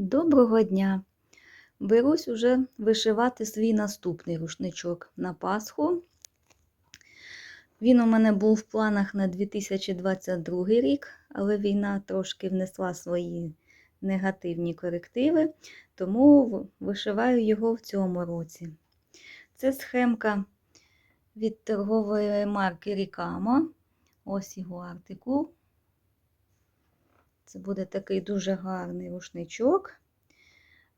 Доброго дня! Берусь уже вишивати свій наступний рушничок на Пасху. Він у мене був в планах на 2022 рік, але війна трошки внесла свої негативні корективи, тому вишиваю його в цьому році. Це схемка від торгової марки Рікама. Ось його артикул. Це буде такий дуже гарний рушничок.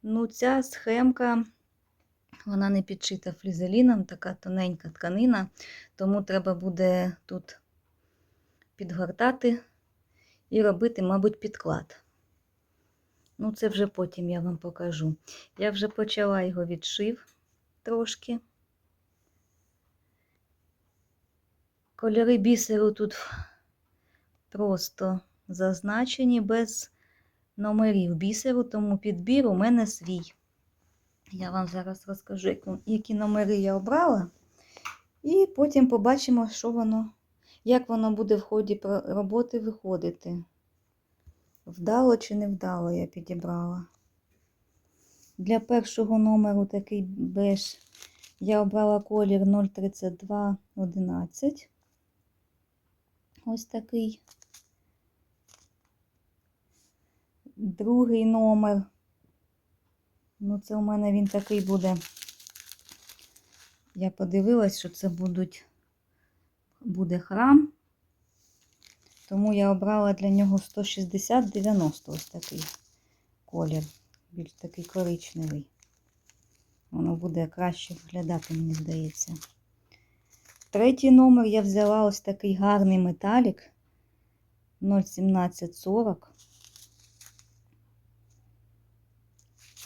Ну, ця схемка, вона не підшита флізеліном, така тоненька тканина, тому треба буде тут підгортати і робити, мабуть, підклад. Ну, це вже потім я вам покажу. Я вже почала його відшив трошки. Кольори бісеру тут просто зазначені без номерів бісеру, тому підбір у мене свій. Я вам зараз розкажу, які номери я обрала. І потім побачимо, що воно, як воно буде в ході роботи виходити. Вдало чи не вдало я підібрала. Для першого номеру такий беж я обрала колір 03211. Ось такий. Другий номер. Ну, це у мене він такий буде. Я подивилась, що це будуть, буде храм. Тому я обрала для нього 160-90 ось такий колір. Більш такий коричневий. Воно буде краще виглядати, мені здається. Третій номер я взяла ось такий гарний металік 01740.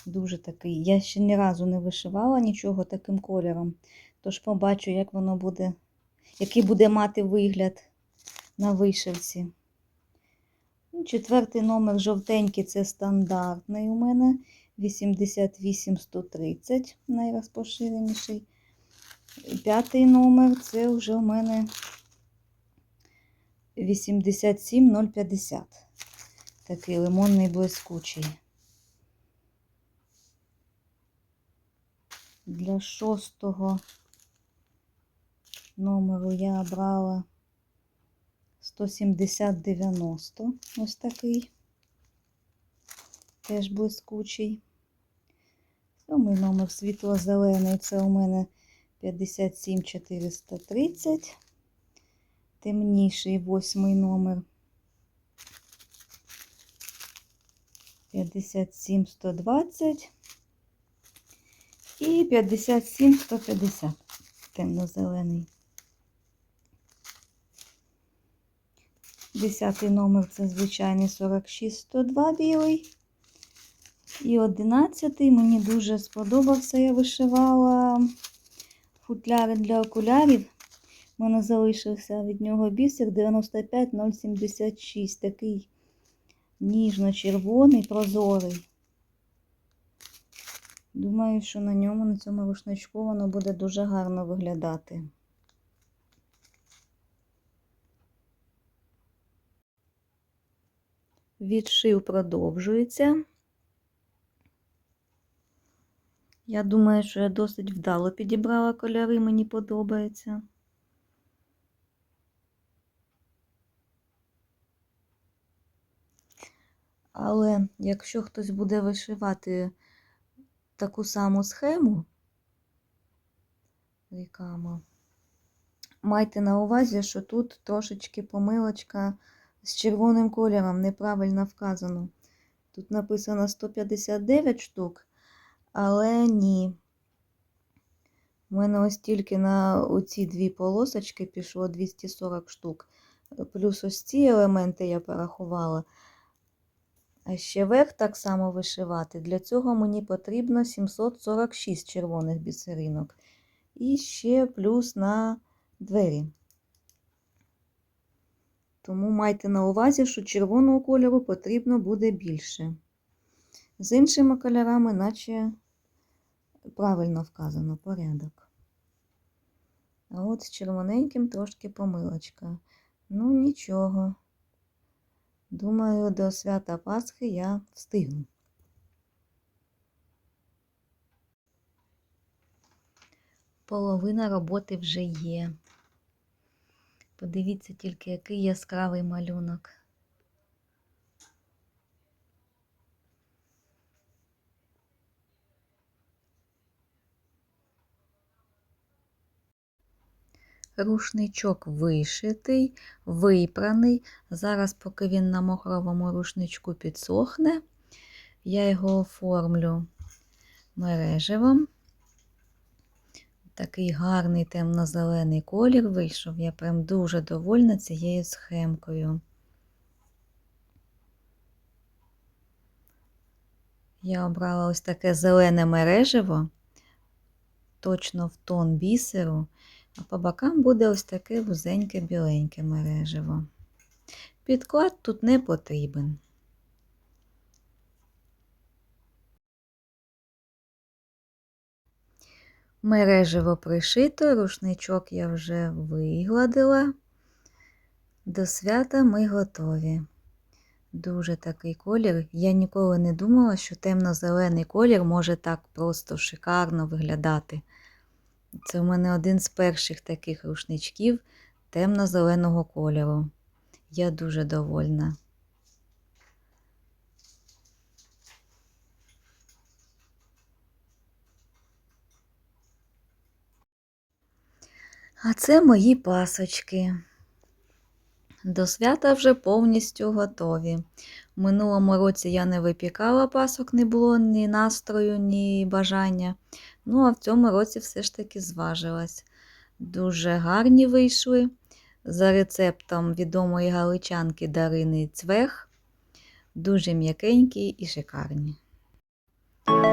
Дуже такий. Я ще ні разу не вишивала нічого таким кольором. Тож побачу, як воно буде, який буде мати вигляд на вишивці. Ну, Четвертий номер жовтенький це стандартний у мене. 88130, найрозпоширеніший. П'ятий номер це вже у мене 87050. Такий лимонний блискучий. Для шостого номеру я обрала 170-90. Ось такий. Теж блискучий. Сьомий номер світло-зелений. Це у мене 57430. Темніший восьмий номер. 57120 і 57-150 темно-зелений. Десятий номер це звичайний 46-102 білий. І одинадцятий мені дуже сподобався, я вишивала футляри для окулярів. У мене залишився від нього бісер 95076, такий ніжно-червоний, прозорий. Думаю, що на ньому, на цьому рушничку, воно буде дуже гарно виглядати. Відшив продовжується. Я думаю, що я досить вдало підібрала кольори, мені подобається. Але якщо хтось буде вишивати таку саму схему рікама, майте на увазі, що тут трошечки помилочка з червоним кольором неправильно вказано. Тут написано 159 штук, але ні. У мене ось тільки на оці дві полосочки пішло 240 штук. Плюс ось ці елементи я порахувала. Ще верх так само вишивати. Для цього мені потрібно 746 червоних бісеринок. І ще плюс на двері. Тому майте на увазі, що червоного кольору потрібно буде більше. З іншими кольорами, наче правильно вказано порядок. А от з червоненьким трошки помилочка. Ну, нічого. Думаю, до свята Пасхи я встигну. Половина роботи вже є. Подивіться тільки, який яскравий малюнок. Рушничок вишитий, випраний. Зараз, поки він на мохровому рушничку підсохне, я його оформлю мереживом. Такий гарний темно-зелений колір вийшов. Я прям дуже довольна цією схемкою. Я обрала ось таке зелене мереживо, точно в тон бісеру, а по бокам буде ось таке вузеньке біленьке мереживо. Підклад тут не потрібен. Мереживо пришито, рушничок я вже вигладила. До свята ми готові. Дуже такий колір. Я ніколи не думала, що темно-зелений колір може так просто шикарно виглядати. Це в мене один з перших таких рушничків темно-зеленого кольору. Я дуже довольна. А це мої пасочки. До свята вже повністю готові. В минулому році я не випікала пасок, не було ні настрою, ні бажання. Ну, а в цьому році все ж таки зважилась. Дуже гарні вийшли. За рецептом відомої галичанки Дарини Цвех. Дуже м'якенькі і шикарні.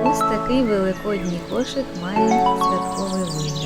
Ось такий великодній кошик має святковий вигляд.